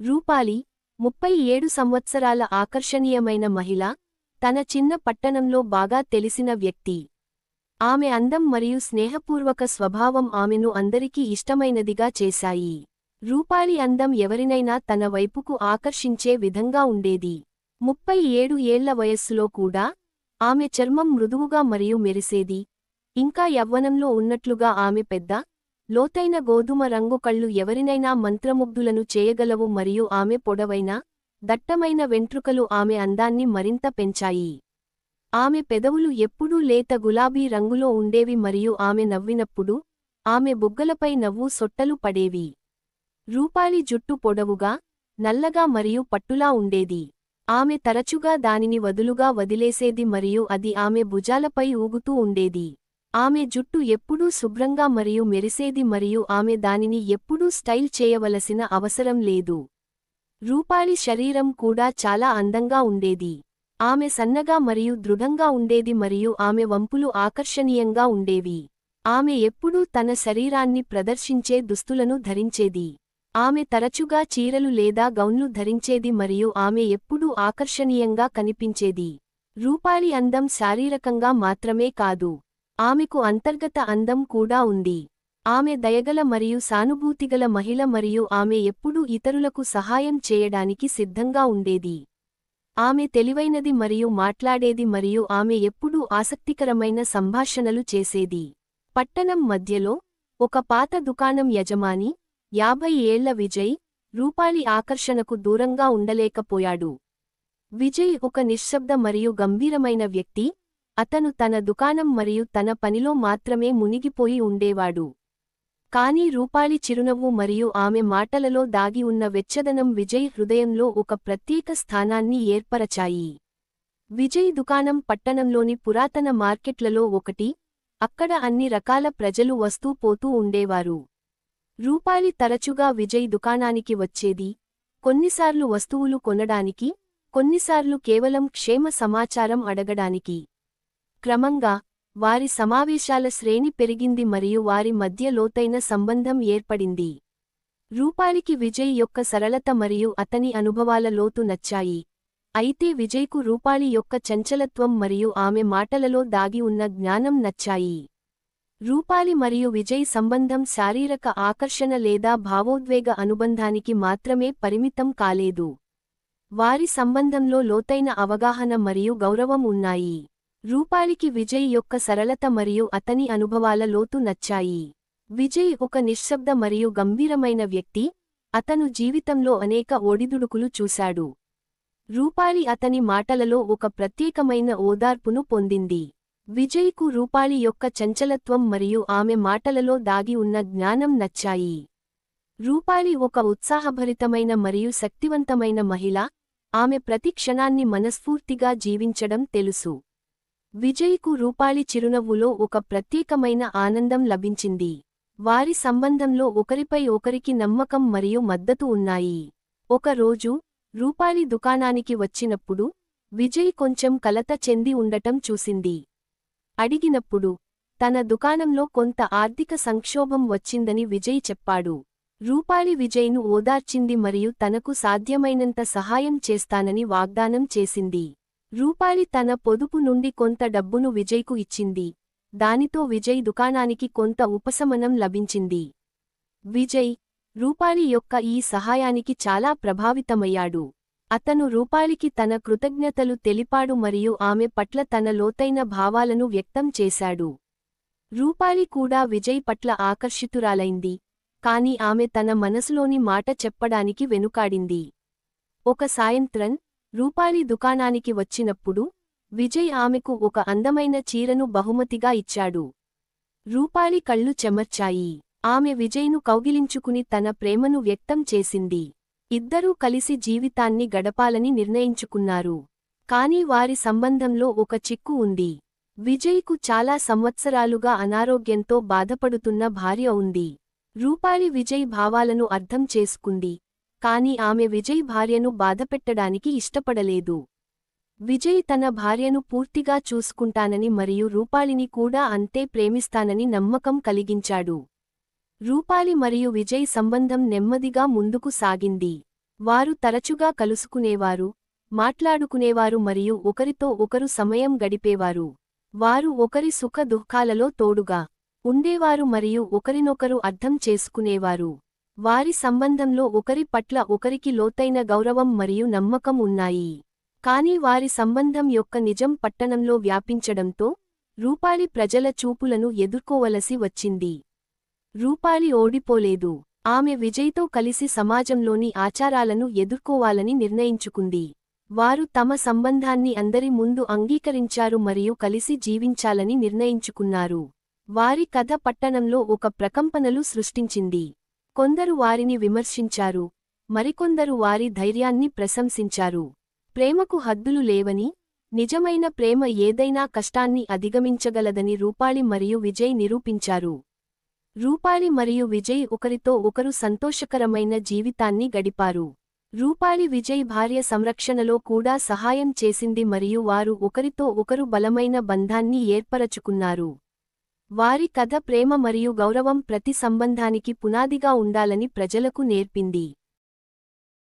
రూపాలి ముప్పై ఏడు సంవత్సరాల ఆకర్షణీయమైన మహిళ తన చిన్న పట్టణంలో బాగా తెలిసిన వ్యక్తి. ఆమె అందం మరియు స్నేహపూర్వక స్వభావం ఆమెను అందరికీ ఇష్టమైనదిగా చేశాయి. రూపాలి అందం ఎవరినైనా తన వైపుకు ఆకర్షించే విధంగా ఉండేది. ముప్పై ఏడు ఏళ్ళ వయస్సులో కూడా ఆమె చర్మం మృదువుగా మరియు మెరిసేది ఇంకా యవ్వనంలో ఉన్నట్లుగా ఆమె పెద్ద లోతైన గోధుమ రంగు కళ్ళు ఎవరినైనా మంత్రముగ్ధులను చేయగలవు మరియు ఆమె పొడవైన దట్టమైన వెంట్రుకలు ఆమె అందాన్ని మరింత పెంచాయి. ఆమె పెదవులు ఎప్పుడూ లేత గులాబీ రంగులో ఉండేవి మరియు ఆమె నవ్వినప్పుడు ఆమె బుగ్గలపై నవ్వు సొట్టలు పడేవి. రూపాలి జుట్టు పొడవుగా నల్లగా మరియు పట్టులా ఉండేది. ఆమె తరచుగా దానిని వదులుగా వదిలేసేది మరియు అది ఆమె భుజాలపై ఊగుతూ ఉండేది. ఆమె జుట్టు ఎప్పుడూ శుభ్రంగా మరియు మెరిసేది మరియు ఆమె దానిని ఎప్పుడూ స్టైల్ చేయవలసిన అవసరం లేదు. రూపాలి శరీరం కూడా చాలా అందంగా ఉండేది. ఆమె సన్నగా మరియు దృఢంగా ఉండేది మరియు ఆమె వంపులు ఆకర్షణీయంగా ఉండేవి. ఆమె ఎప్పుడూ తన శరీరాన్ని ప్రదర్శించే దుస్తులను ధరించేది. ఆమె తరచుగా చీరలు లేదా గౌన్లు ధరించేది మరియు ఆమె ఎప్పుడూ ఆకర్షణీయంగా కనిపించేది. రూపాలి అందం శారీరకంగా మాత్రమే కాదు. ఆమెకు అంతర్గత అందం కూడా ఉంది. ఆమె దయగల మరియు సానుభూతిగల మహిళ మరియు ఆమె ఎప్పుడూ ఇతరులకు సహాయం చేయడానికి సిద్ధంగా ఉండేది. ఆమె తెలివైనది మరియు మాట్లాడేది మరియు ఆమె ఎప్పుడూ ఆసక్తికరమైన సంభాషణలు చేసేది. పట్టణం మధ్యలో ఒక పాత దుకాణం యజమాని యాభై ఏళ్ళ విజయ్ రూపాలి ఆకర్షణకు దూరంగా ఉండలేకపోయాడు. విజయ్ ఒక నిశ్శబ్ద మరియు గంభీరమైన వ్యక్తి అతను తన దుకాణం మరియు తన పనిలో మాత్రమే మునిగిపోయి ఉండేవాడు. కాని రూపాలి చిరునవ్వు మరియు ఆమె మాటలలో దాగి ఉన్న వెచ్చదనం విజయ్ హృదయంలో ఒక ప్రత్యేక స్థానాన్ని ఏర్పరచాయి. విజయ్ దుకాణం పట్టణంలోని పురాతన మార్కెట్లలో ఒకటి అక్కడ అన్ని రకాల ప్రజలు వస్తూ పోతూ ఉండేవారు. రూపాలి తరచుగా విజయ్ దుకాణానికి వచ్చేది కొన్నిసార్లు వస్తువులు కొనడానికి కొన్నిసార్లు కేవలం క్షేమ సమాచారం అడగడానికి. క్రమంగా వారి సమావేశాల శ్రేణి పెరిగింది మరియు వారి మధ్య లోతైన సంబంధం ఏర్పడింది. రూపాలికి విజయ్ యొక్క సరళత మరియు అతని అనుభవాల లోతు నచ్చాయి. అయితే విజయ్కు రూపాలి యొక్క చంచలత్వం మరియు ఆమె మాటలలో దాగి ఉన్న జ్ఞానం నచ్చాయి. రూపాలి మరియు విజయ్ సంబంధం శారీరక ఆకర్షణ లేదా భావోద్వేగ అనుబంధానికి మాత్రమే పరిమితం కాలేదు. వారి సంబంధంలో లోతైన అవగాహన మరియు గౌరవం ఉన్నాయి. రూపాలికి విజయ్ యొక్క సరళత మరియు అతని అనుభవాల లోతు నచ్చాయి. విజయ్ ఒక నిశ్శబ్ద మరియు గంభీరమైన వ్యక్తి అతను జీవితంలో అనేక ఒడిదుడుకులు చూశాడు. రూపాలి అతని మాటలలో ఒక ప్రత్యేకమైన ఓదార్పును పొందింది. విజయ్కు రూపాలి యొక్క చంచలత్వం మరియు ఆమె మాటలలో దాగి ఉన్న జ్ఞానం నచ్చాయి. రూపాలి ఒక ఉత్సాహభరితమైన మరియు శక్తివంతమైన మహిళ ఆమె ప్రతి క్షణాన్ని మనస్ఫూర్తిగా జీవించడం తెలుసు. విజయ్కు రూపాలి చిరునవ్వులో ఒక ప్రత్యేకమైన ఆనందం లభించింది. వారి సంబంధంలో ఒకరిపై ఒకరికి నమ్మకం మరియు మద్దతు ఉన్నాయి. ఒక రోజు రూపాలి దుకాణానికి వచ్చినప్పుడు విజయ్ కొంచెం కలత చెంది ఉండటం చూసింది. అడిగినప్పుడు తన దుకాణంలో కొంత ఆర్థిక సంక్షోభం వచ్చిందని విజయ్ చెప్పాడు. రూపాలి విజయ్ను ఓదార్చింది మరియు తనకు సాధ్యమైనంత సహాయం చేస్తానని వాగ్దానం చేసింది. రూపాలి తన పొదుపు నుండి కొంత డబ్బును విజయ్కు ఇచ్చింది. దానితో విజయ్ దుకాణానికి కొంత ఉపశమనం లభించింది. విజయ్ రూపాలి యొక్క ఈ సహాయానికి చాలా ప్రభావితమయ్యాడు. అతను రూపాలికి తన కృతజ్ఞతలు తెలిపాడు మరియు ఆమె పట్ల తన లోతైన భావాలను వ్యక్తం చేశాడు. రూపాలి కూడా విజయ్ పట్ల ఆకర్షితురాలైంది కాని ఆమె తన మనసులోని మాట చెప్పడానికి వెనుకాడింది. ఒక సాయంత్రం రూపాలి దుకాణానికి వచ్చినప్పుడు విజయ్ ఆమెకు ఒక అందమైన చీరను బహుమతిగా ఇచ్చాడు. రూపాలి కళ్ళు చెమర్చాయి. ఆమె విజయ్ను కౌగిలించుకుని తన ప్రేమను వ్యక్తం చేసింది. ఇద్దరూ కలిసి జీవితాన్ని గడపాలని నిర్ణయించుకున్నారు. కాని వారి సంబంధంలో ఒక చిక్కు ఉంది. విజయ్కు చాలా సంవత్సరాలుగా అనారోగ్యంతో బాధపడుతున్న భార్య ఉంది. రూపాలి విజయ్ భావాలను అర్థం చేసుకుంది. కాని ఆమె విజయ్ భార్యను బాధపెట్టడానికి ఇష్టపడలేదు. విజయ్ తన భార్యను పూర్తిగా చూసుకుంటానని మరియు రూపాలిని కూడా అంతే ప్రేమిస్తానని నమ్మకం కలిగించాడు. రూపాలి మరియు విజయ్ సంబంధం నెమ్మదిగా ముందుకు సాగింది. వారు తరచుగా కలుసుకునేవారు మాట్లాడుకునేవారు మరియు ఒకరితో ఒకరు సమయం గడిపేవారు. వారు ఒకరి సుఖ దుఃఖాలలో తోడుగా ఉండేవారు మరియు ఒకరినొకరు అర్థం చేసుకునేవారు. వారి సంబంధంలో ఒకరి పట్ల ఒకరికి లోతైన గౌరవం మరియు నమ్మకం ఉన్నాయి. కాని వారి సంబంధం యొక్క నిజం పట్టణంలో వ్యాపించడంతో రూపాలి ప్రజల చూపులను ఎదుర్కోవలసి వచ్చింది. రూపాలి ఓడిపోలేదు. ఆమె విజయ్తో కలిసి సమాజంలోని ఆచారాలను ఎదుర్కోవాలని నిర్ణయించుకుంది. వారు తమ సంబంధాన్ని అందరి ముందు అంగీకరించారు మరియు కలిసి జీవించాలని నిర్ణయించుకున్నారు. వారి కథ పట్టణంలో ఒక ప్రకంపనలు సృష్టించింది. కొందరు వారిని విమర్శించారు మరికొందరు వారి ధైర్యాన్ని ప్రశంసించారు. ప్రేమకు హద్దులు లేవని నిజమైన ప్రేమ ఏదైనా కష్టాన్ని అధిగమించగలదని రూపాళి మరియు విజయ్ నిరూపించారు. రూపాళి మరియు విజయ్ ఒకరితో ఒకరు సంతోషకరమైన జీవితాన్ని గడిపారు. రూపాళి విజయ్ భార్య సంరక్షణలో కూడా సహాయం చేసింది మరియు వారు ఒకరితో ఒకరు బలమైన బంధాన్ని ఏర్పరచుకున్నారు. వారి కథ ప్రేమ మరియు గౌరవం ప్రతి సంబంధానికి పునాదిగా ఉండాలని ప్రజలకు నేర్పింది.